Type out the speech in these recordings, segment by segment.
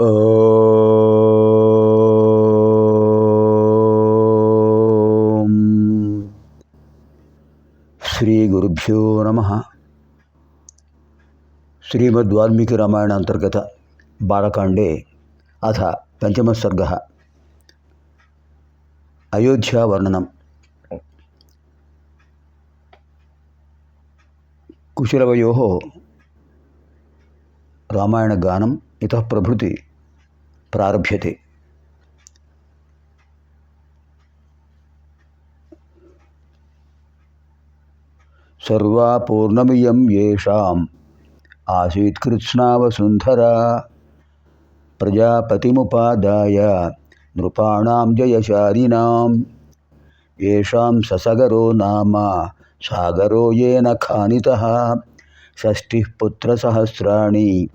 ఓం. శ్రీ గురుభ్యో నమ. శ్రీమద్ వాల్మీకి రామాయణ అంతర్గత బాలకాండే అథ పంచమసర్గ అయోధ్యావర్ణనం కుశలవయో రామాయణ గానం ఇత ప్రభృతి प्रारभ्यते। सर्वा पूर्णमियं येषाम्। आसीत् कृत्स्नावसुन्धरा। प्रजापतिमुपादाय नृपाणां जयशालिनां येषां ससगरो नाम सागरो येन खानितः। षष्टिः पुत्रसहस्राणि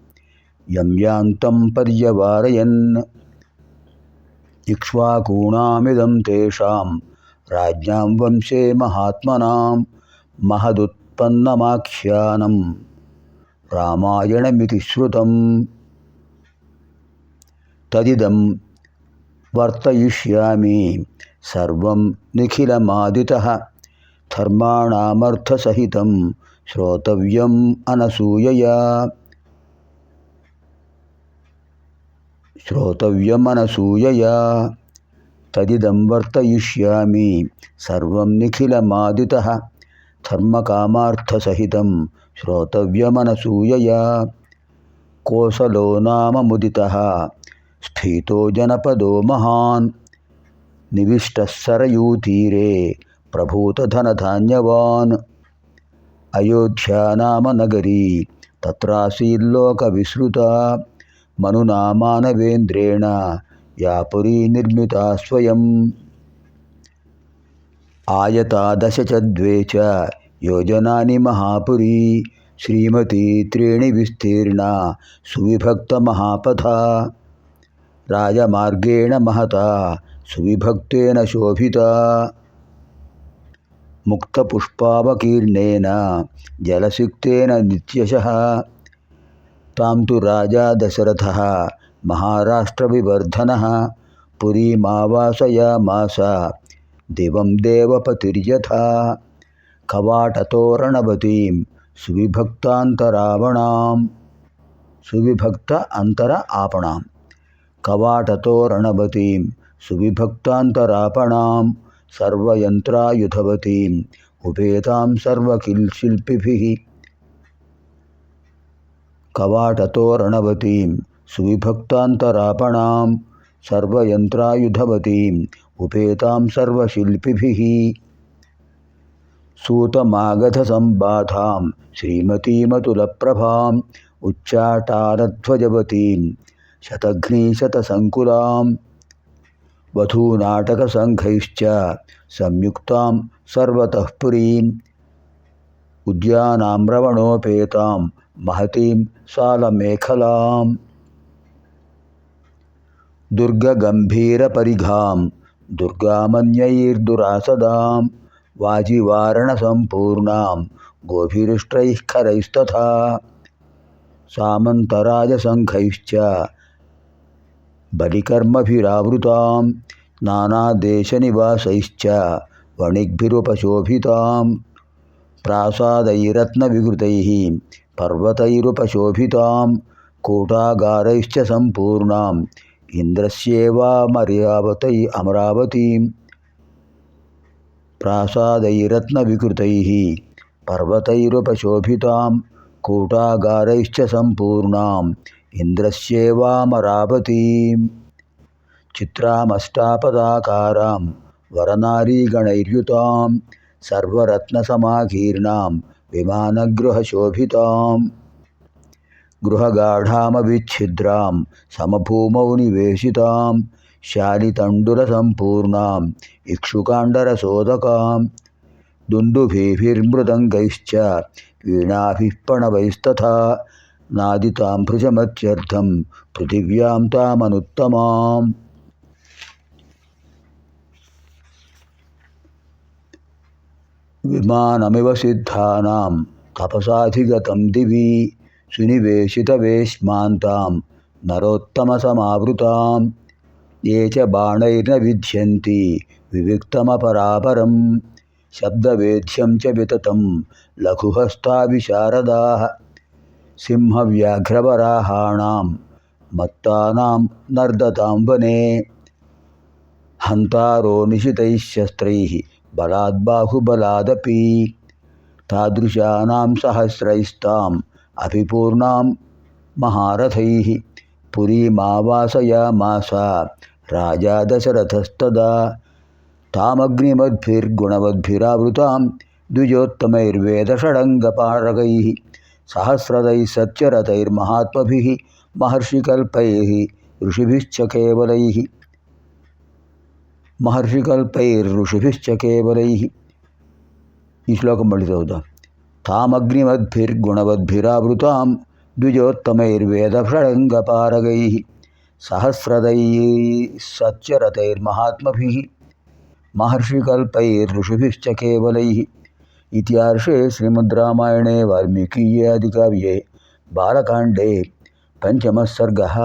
यम्यान्तं पर्यवारयन्। इक्ष्वाकूणामिदं तेषां राज्ञां वंशे महात्मनां महदुत्पन्नमाख्यानं रामायणमिति श्रुतं। तदिदं वर्तयिष्यामि सर्वं निखिलमादितः धर्माणामर्थसहितं श्रोतव्यम् अनसूयया। श्रोतव्यमनसूयया तदिदं वर्तयिष्यामि। सर्वं निखिलमादितः। श्रोतव्य मनसूयया कोसलो नाम मुदिता स्थित जनपदो महां निविष्ट सरयूतीरे प्रभूतधनधान्यवान्। अयोध्या नाम नगरी तत्रासील्लोकविसृता। मनुना मानवेन्द्रेण या पुरी निर्मिता स्वयं। आयता दश चे चोजना च महापुरी। श्रीमती त्रीणी विस्तीर्ण सुविभक्त महापथा। राजमार्गेण महता सुविभक्न शोभिता। मुक्तपुष्पावकीर्णेन जलसिक्न निशा तां तु राजा दशरथः, महाराष्ट्रविवर्धनः। पुरीमावासयामास दिवं देवपतिर्यथा। कवाटतोरणवतीं सुविभक्तान्तरावणाम् सुविभक्त अन्तर आपणां। कवाटतोरणवतीं, सुविभक्तान्तरापणां। सर्वयन्त्रायुधवतीम् उपेतां सर्वकिल्शिल्पिभिः कवाटतोरणवती सुविभक्तापणाम सर्वयंत्रुवती उपेतां सूतमागध संबाधा श्रीमतीमतुलप्रभाम् उच्चाटारध्वजवतीं शतघ्नीशतसङ्कुलां वधूनाटकसङ्घैश्च संयुक्तां सर्वतः पुरीम् उद्यानाम्रवणोपेता महतीं सालमेखलां दुर्गगम्भीरपरिघां दुर्गामन्यैर्दुरासदां वाजिवारणसम्पूर्णां गोभिरिष्टैः खरैस्तथा सामन्तराजसङ्घैश्च बलिकर्मभिरावृतां नानादेशनिवासैश्च वणिग्भिरुपशोभितां प्रासादैरत्नविकृतैः పర్వతైరుపశోభితాం కూటాగారైశ్చ సంపూర్ణాం ఇంద్రస్యేవామర్యావతై అమరావతీం. ప్రాసాదైరత్నవికృతైः పర్వతైరుపశోభితాం కూటాగారైశ్చ సంపూర్ణాం ఇంద్రస్యేవామరావతీం చిత్రామష్టాపదాకారాం వరనారీగణైర్యుతాం సర్వరత్నసమాకీర్ణాం విమానగృహశోభితాం. గృహగాఢామవిచ్ఛిద్రాం సమభూమౌ నివేశితాం శాలితండురసంపూర్ణాం ఇక్షుకాండరసోదకాం. దుందుభీభిర్మృదంగైశ్చ వీణాభిः పణవైస్తథా నాదితాం భృజమత్యర్థం పృథివ్యాం తామనుత్తమాం. విమానమివ సిద్ధానాం తపసాధిగతం దివి సునివేశిత వేష్మాంతాం నరోత్తమ సమావృతాం ఏ చ బాణైర్న విధ్యంతి వివిక్తమపరాపరం శబ్దవేద్యం చ వితతం లఘుహస్తా విశారదా సింహవ్యాఘ్రవరాహాణం మత్తానాం నర్దతాం వనే హంతారో నిశితైశ్శస్త్రై बलाद्बाहुबलादपि तादृशानां सहस्रैस्ताम् अभिपूर्णां महारथैः पुरीमावासयामास राजा दशरथस्तदा तामग्निमद्भिर्गुणवद्भिरावृतां द्विजोत्तमैर्वेदषडङ्गपारगैः सहस्रदैः सच्चरथैर्महात्मभिः महर्षिकल्पैः ऋषिभिश्च केवलैः महर्षिकल्पैर्ऋषिभिश्च केवलैः। ई श्लोकं तामग्निमद्भिर्गुणवद्भिरावृता तामग्निमद्भिर्गुणवद्भिरावृतां द्विजोत्तमैर्वेदषडङ्गपारगैः सहस्रदैः सच्चरतैर्महात्मभिः महर्षिकल्पैर्ऋषिभिश्च केवलैः इतिहार्षे श्रीमद् रामायणे वाल्मीकीये अधिकाव्ये बालकाण्डे पञ्चमः सर्गः